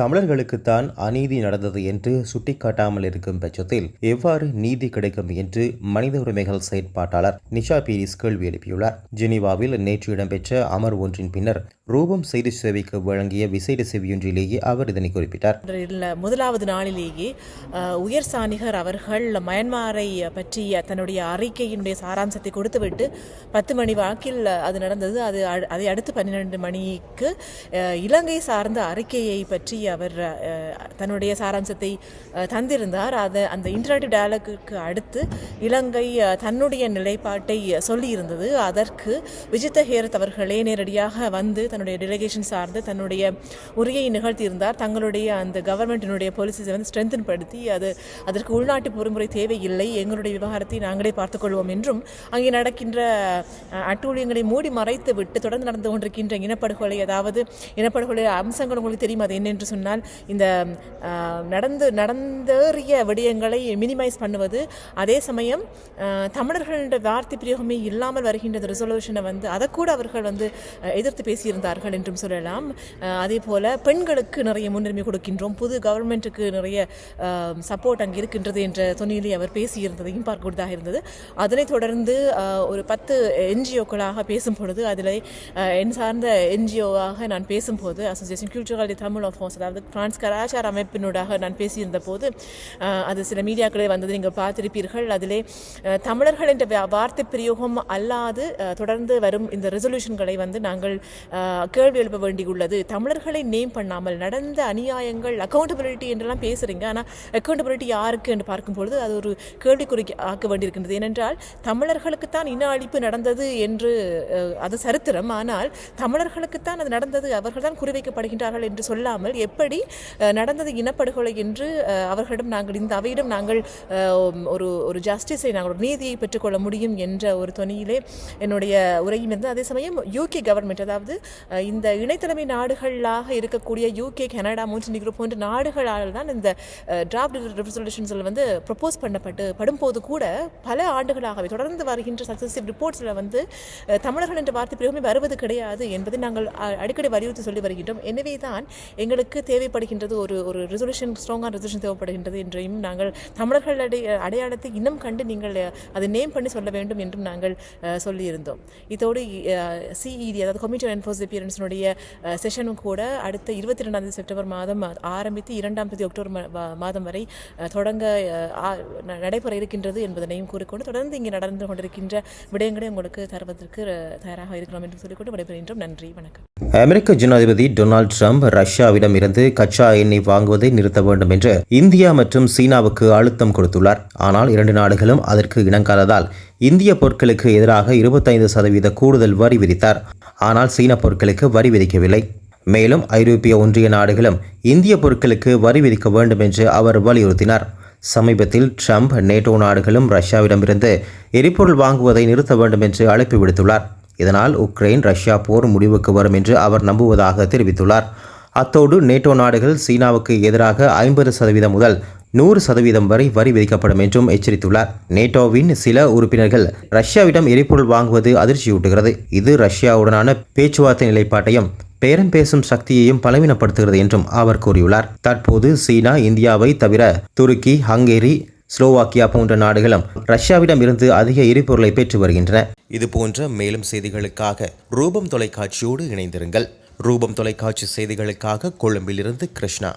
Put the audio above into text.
தமிழர்களுக்குத்தான் அநீதி நடந்தது என்று சுட்டிக்காட்டாமல் இருக்கும் பட்சத்தில் எவ்வாறு நீதி கிடைக்கும் என்று மனித உரிமைகள் செயற்பாட்டாளர் நிஷா பீரிஸ் கேள்வி எழுப்பியுள்ளார். ஜெனீவாவில் நேற்று இடம்பெற்ற அமர் ஒன்றின் பின்னர் ரூபம் செய்தி சேவைக்கு வழங்கிய விசேட செவியொன்றிலேயே அவர் இதனை குறிப்பிட்டார். முதலாவது நாளிலேயே உயர் சாணிகர் அவர்கள் மயன்மாரை பற்றிய தன்னுடைய அறிக்கையினுடைய சாராம்சத்தை கொடுத்துவிட்டு பத்து மணி வாக்கில் அது நடந்தது. அது அ- அதை அடுத்து பன்னிரண்டு மணிக்கு இலங்கை சார்ந்த அறிக்கையை பற்றிய அவர் தன்னுடைய சாராம்சத்தை தந்திருந்தார். அதை அந்த இன்டராக்டிவ் டயலாகுக்கு அடுத்து இலங்கை தன்னுடைய நிலைப்பாட்டை சொல்லியிருந்தது. அதற்கு விஜித்த ஹேரத் அவர்களே நேரடியாக வந்து தன்னுடைய டெலிகேஷன் சார்ந்து தன்னுடைய உரையை நிகழ்த்தியிருந்தார். தங்களுடைய அந்த கவர்மெண்டினுடைய பாலிசிஸை வந்து ஸ்ட்ரென்தன் படுத்தி அது அதற்கு உள்நாட்டு பொறுமுறை தேவையில்லை. எங்களுடைய விவகாரத்தை நாங்களே பார்த்துக்கொள்வோம் என்றும் அங்கே நடக்கின்ற அட்டூழியங்களை மூடி மறைத்து விட்டு தொடர்ந்து நடந்து கொண்டிருக்கின்ற இனப்படுகொலை அதாவது இனப்படுகொலை அம்சங்கள் உங்களுக்கு தெரியும்? அது என்னென்று சொன்னால் இந்த நடந்து நடந்தேறிய விடயங்களை மினிமைஸ் பண்ணுவது. அதே சமயம் அஹ், வார்த்தை பிரயோகமே இல்லாமல் வருகின்ற ரெசல்யூஷனை வந்து அதை கூட அவர்கள் வந்து எதிர்த்து பேசியிருந்தார்கள் என்றும் சொல்லலாம். அதே போல பெண்களுக்கு நிறைய முன்னுரிமை கொடுக்கின்றோம். புது கவர்மெண்ட்டுக்கு நிறைய சப்போர்ட் அங்கே இருக்கின்றது என்ற துணியிலே அவர் பேசியிருந்ததையும் பார்க்கக்கூடியதாக இருந்தது. அதனைத் தொடர்ந்து ஒரு பத்து என்ஜிஓக்களாக பேசும் பொழுது அதில் என் சார்ந்த என்ஜிஓவாக நான் பேசும்போது அசோசியேஷன் கல்ச்சுரல் தமிழ் ஆஃப் அதாவது பிரான்ஸ் கலாச்சார அமைப்பினூடாக நான் பேசியிருந்த போது அது சில மீடியாக்களே வந்தது நீங்கள் பார்த்திருப்பீர்கள். அதிலே தமிழர்கள் என்ற வார்த்தை பிரயோகம் அல்லாது தொடர்ந்து வரும் இந்த ரெசல்யூஷன்களை வந்து நாங்கள் கேள்வி எழுப்ப வேண்டியுள்ளது. தமிழர்களை நேம் பண்ணாமல் நடந்த அநியாயங்கள் அக்கௌண்டபிலிட்டி என்றெல்லாம் பேசுகிறீங்க ஆனால் அக்கௌண்டபிலிட்டி யாருக்கு என்று பார்க்கும்பொழுது அது ஒரு கேள்விக்குறிக்கு ஆக்க வேண்டியிருக்கின்றது. ஏனென்றால் தமிழர்களுக்குத்தான் இன அழிப்பு நடந்தது என்று அது சரித்திரம். ஆனால் தமிழர்களுக்குத்தான் அது நடந்தது. அவர்கள் தான் குறிவைக்கப்படுகின்றார்கள் என்று சொல்லாமல் எப்படி அஹ், நடந்தது இனப்படுகொலை என்று அவர்களிடம் நாங்கள் இந்த அவையிடம் நாங்கள் ஒரு ஒரு ஜஸ்டிஸை நாங்கள் ஒரு நீதியை பெற்றுக்கொள்ள முடியும் என்ற ஒரு துணியிலே என்னுடைய உரையும் இருந்தது அதே சமயம் யூகே கவர்மெண்ட் அதாவது இந்த இணைத்தலைமை நாடுகளாக இருக்கக்கூடிய யூகே கனடா மூன்றினிக்ரோ போன்ற நாடுகளால் தான் இந்த டிராஃப்ட் ரெசல்யூஷன்ஸில் வந்து ப்ரப்போஸ் பண்ணப்பட்டு படும்போது கூட பல ஆண்டுகளாகவே தொடர்ந்து வருகின்ற சக்சஸிவ் ரிப்போர்ட்ஸில் வந்து தமிழர்கள் என்ற வார்த்தை பிரயோகமே வருவது கிடையாது என்பதை நாங்கள் அடிக்கடி வலியுறுத்தி சொல்லி வருகின்றோம். எனவே தான் எங்களுக்கு தேவைப்படுகின்றது ஒரு ஒரு ரெசல்யூஷன் ஸ்ட்ராங்கான ரெசல்யூஷன் தேவைப்படுகின்றது என்றையும் நாங்கள் தமிழர்கள் அடை அடையாளத்தை இன்னும் கண்டு நீங்கள் அதை நேம் பண்ணி சொல்ல வேண்டும் என்றும் நாங்கள் சொல்லியிருந்தோம். இதோடு சிஇடி அதாவது கம்யூனிட்டி என்ஃபோர்ஸ் அப்பியரன்ஸினுடைய செஷனும் கூட அடுத்த இருபத்தி ரெண்டாம் செப்டம்பர் மாதம் ஆரம்பித்து இரண்டாம் தேதி அக்டோபர் மா- மாதம் வரை தொடங்க ஆ- ந- நடைபெற இருக்கின்றது என்பதனையும் கூறிக்கொண்டு தொடர்ந்து இங்கே நடந்து கொண்டிருக்கின்ற விடயங்களை உங்களுக்கு தருவதற்கு தயாராக இருக்கிறோம் என்று சொல்லிக்கொண்டு விடைபெறுகின்றோம். நன்றி வணக்கம். அமெரிக்க ஜனாதிபதி டொனால்ட் ட்ரம்ப் ரஷ்யாவிடம் இருந்து கச்சா எண்ணெய் வாங்குவதை நிறுத்த வேண்டும் என்று இந்தியா மற்றும் சீனாவுக்கு அழுத்தம் கொடுத்துள்ளார். ஆனால் இரண்டு நாடுகளும் அதற்கு இணங்காததால் இந்திய பொருட்களுக்கு எதிராக இருபத்தைந்து சதவீத கூடுதல் வரி விதித்தார். ஆனால் சீன பொருட்களுக்கு வரி விதிக்கவில்லை. மேலும் ஐரோப்பிய ஒன்றிய நாடுகளும் இந்திய பொருட்களுக்கு வரி விதிக்க வேண்டும் என்று அவர் வலியுறுத்தினார். சமீபத்தில் ட்ரம்ப் நேட்டோ நாடுகளும் ரஷ்யாவிடமிருந்து எரிபொருள் வாங்குவதை நிறுத்த வேண்டும் என்று அழைப்பு விடுத்துள்ளார். இதனால் உக்ரைன் ரஷ்யா போர் முடிவுக்கு வரும் என்று அவர் நம்புவதாக தெரிவித்துள்ளார். அத்தோடு நேட்டோ நாடுகள் சீனாவுக்கு எதிராக ஐம்பது சதவீதம் முதல் நூறு சதவீதம் வரை வரி விதிக்கப்படும் என்றும் எச்சரித்துள்ளார். நேட்டோவின் சில உறுப்பினர்கள் ரஷ்யாவிடம் எரிபொருள் வாங்குவது அதிர்ச்சியூட்டுகிறது. இது ரஷ்யாவுடனான பேச்சுவார்த்தை நிலைப்பாட்டையும் பேரம் பேசும் சக்தியையும் பலவீனப்படுத்துகிறது என்றும் அவர் கூறியுள்ளார். தற்போது சீனா இந்தியாவை தவிர துருக்கி ஹங்கேரி ஸ்லோவாக்கியா போன்ற நாடுகளும் ரஷ்யாவிடம் இருந்து அதிக எரிபொருளை பெற்று வருகின்றன. இது போன்ற மேலும் செய்திகளுக்காக ரூபம் தொலைக்காட்சியோடு இணைந்திருங்கள். ரூபம் தொலைக்காட்சி செய்திகளுக்காக கொழும்பிலிருந்து கிருஷ்ணா.